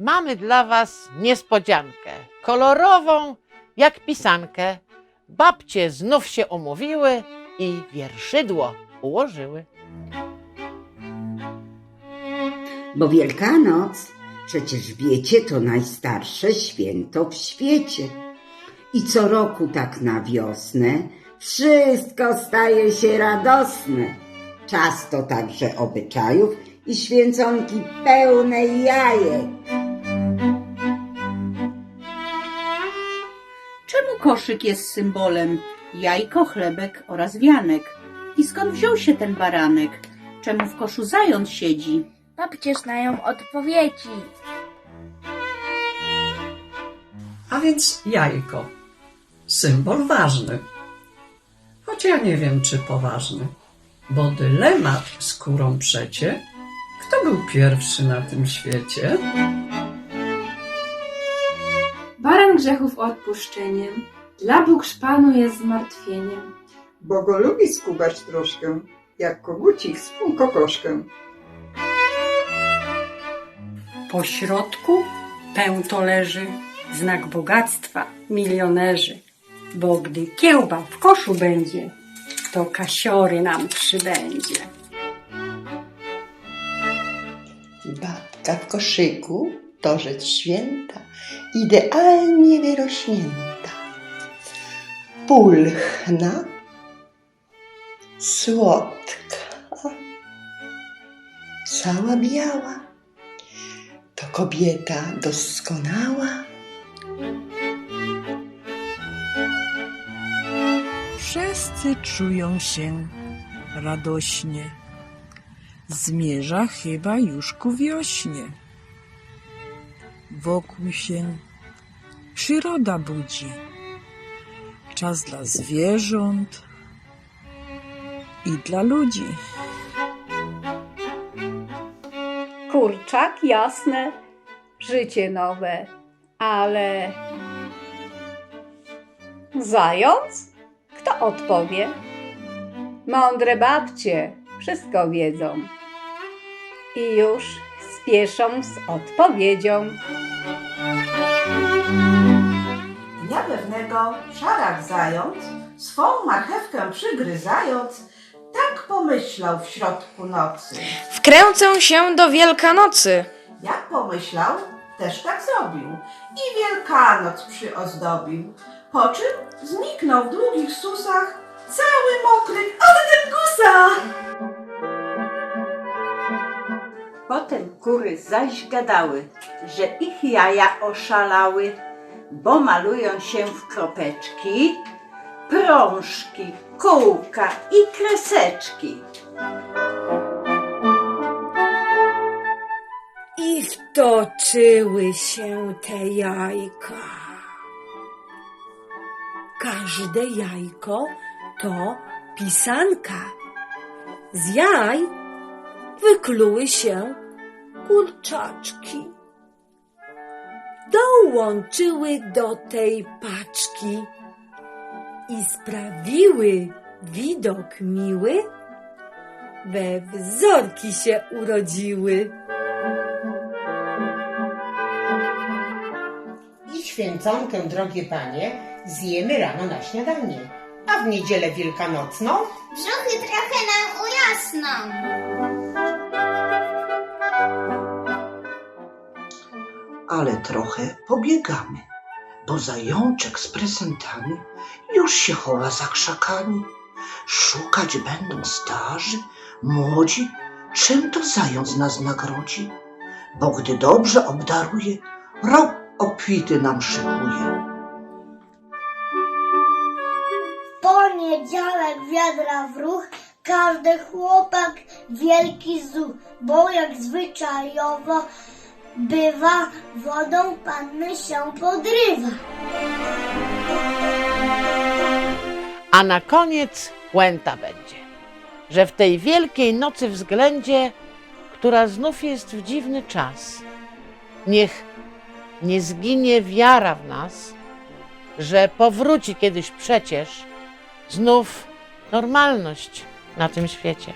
mamy dla Was niespodziankę. Kolorową jak pisankę. Babcie znów się omówiły i wierszydło ułożyły. Bo Wielkanoc, przecież wiecie, to najstarsze święto w świecie. I co roku tak na wiosnę wszystko staje się radosne. Czas to także obyczajów i święconki pełne jajek. Koszyk jest symbolem jajko, chlebek oraz wianek? I skąd wziął się ten baranek? Czemu w koszu zając siedzi? Babcie znają odpowiedzi. A więc jajko. Symbol ważny. Choć ja nie wiem, czy poważny. Bo dylemat skórą przecie, kto był pierwszy na tym świecie? Grzechów odpuszczeniem, dla Bóg szpanu jest zmartwieniem. bo go lubi skubać troszkę, jak kogucik swą kokoszkę. Po środku pęto leży, znak bogactwa, milionerzy. Bo gdy kiełba w koszu będzie, to kasiory nam przybędzie. Babka w koszyku to rzecz święta, idealnie wyrośnięta. Pulchna, słodka, cała biała. To kobieta doskonała. Wszyscy czują się radośnie. Zmierza chyba już ku wiośnie. Wokół się przyroda budzi. Czas dla zwierząt i dla ludzi. Kurczak, jasne, życie nowe, ale... Zając? Kto odpowie? Mądre babcie wszystko wiedzą i już spieszą z odpowiedzią. Dnia pewnego szarak zając, swą marchewkę przygryzając, tak pomyślał w środku nocy. Wkręcę się do Wielkanocy. Jak pomyślał, też tak zrobił i Wielkanoc przyozdobił, po czym zniknął w długich susach, cały mokry od dyngusa. Potem kury zaś gadały, że ich jaja oszalały, bo malują się w kropeczki, prążki, kółka i kreseczki. I wtoczyły się te jajka. Każde jajko to pisanka. Z jaj wykluły się kurczaczki. Dołączyły do tej paczki i sprawiły widok miły, we wzorki się urodziły. I święconkę, drogie panie, zjemy rano na śniadanie. A w niedzielę wielkanocną Brzuchy trochę nam ujasną. Ale trochę pobiegamy, bo zajączek z prezentami już się chowa za krzakami. Szukać będą starzy, młodzi, czym to zając nas nagrodzi. Bo gdy dobrze obdaruje, rok obfity nam szykuje. Poniedziałek wiadra w ruch, każdy chłopak wielki zuch, bo jak zwyczajowo bywa, wodą panny się podrywa. A na koniec puenta będzie, że w tej wielkiej nocy względzie, która znów jest w dziwny czas, niech nie zginie wiara w nas, że powróci kiedyś przecież znów normalność na tym świecie.